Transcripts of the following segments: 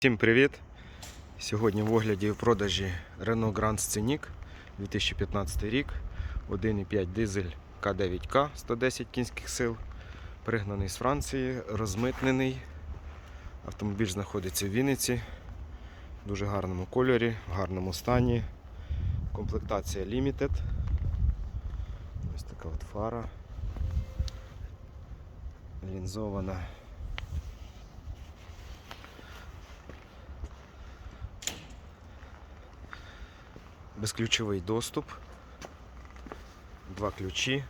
Всім привіт! Сьогодні в огляді і в продажі Renault Grand Scenic 2015 рік, 1,5 дизель К9К 110 кінських сил, пригнаний з Франції, розмитнений. Автомобіль знаходиться в Вінниці, в дуже гарному кольорі, в гарному стані. Комплектація Limited. Ось така от фара. Лінзована. Безключовий доступ, два ключі.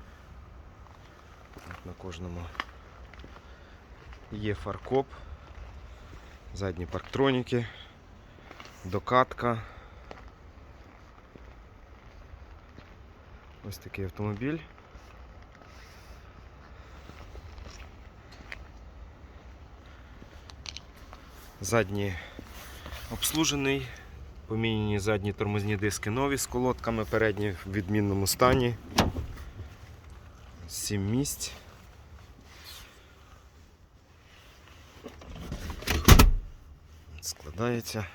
На кожному є фаркоп, задні парктроніки, докатка. Ось такий автомобіль. Задній обслужений. Поміняні задні тормозні диски нові з колодками, передні в відмінному стані. 7 місць. Складається.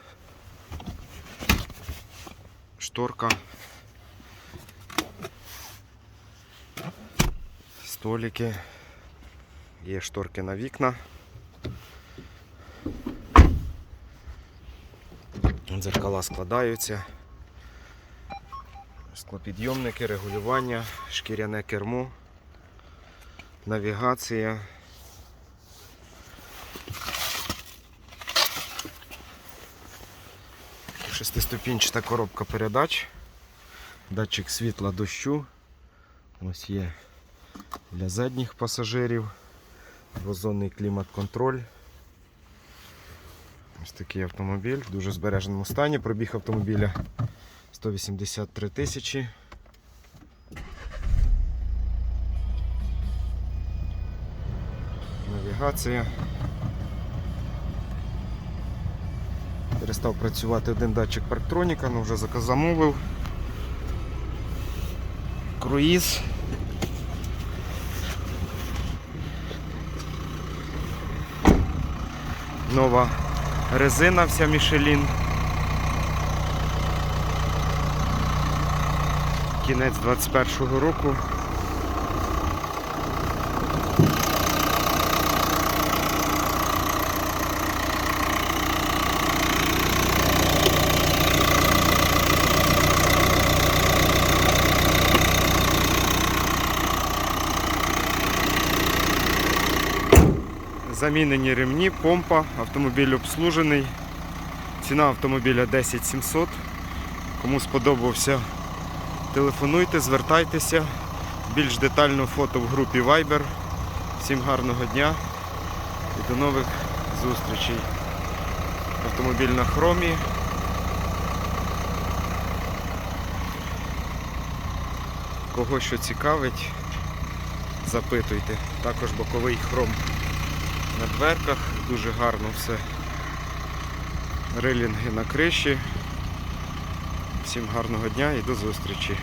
Шторка. Столики. Є шторки на вікна. Дзеркала складаються. Склопідйомники, регулювання, шкіряне кермо, навігація. Шестиступінчата коробка передач, датчик світла дощу. Ось є для задніх пасажирів, двозонний клімат-контроль. Ось такий автомобіль в дуже збереженому стані. Пробіг автомобіля 183 тисячі. Навігація. Перестав працювати один датчик парктроніка, але вже заказ замовив. Круїз. Нова резина вся Мішелін. Кінець 21-го року. Замінені ремні, помпа, автомобіль обслужений. Ціна автомобіля 10 700. Кому сподобався, телефонуйте, звертайтеся. Більш детально фото в групі Viber. Всім гарного дня і до нових зустрічей. Автомобіль на хромі. Кого що цікавить, запитуйте. Також боковий хром на дверках, дуже гарно все. Релінги на криші. Всім гарного дня і до зустрічі.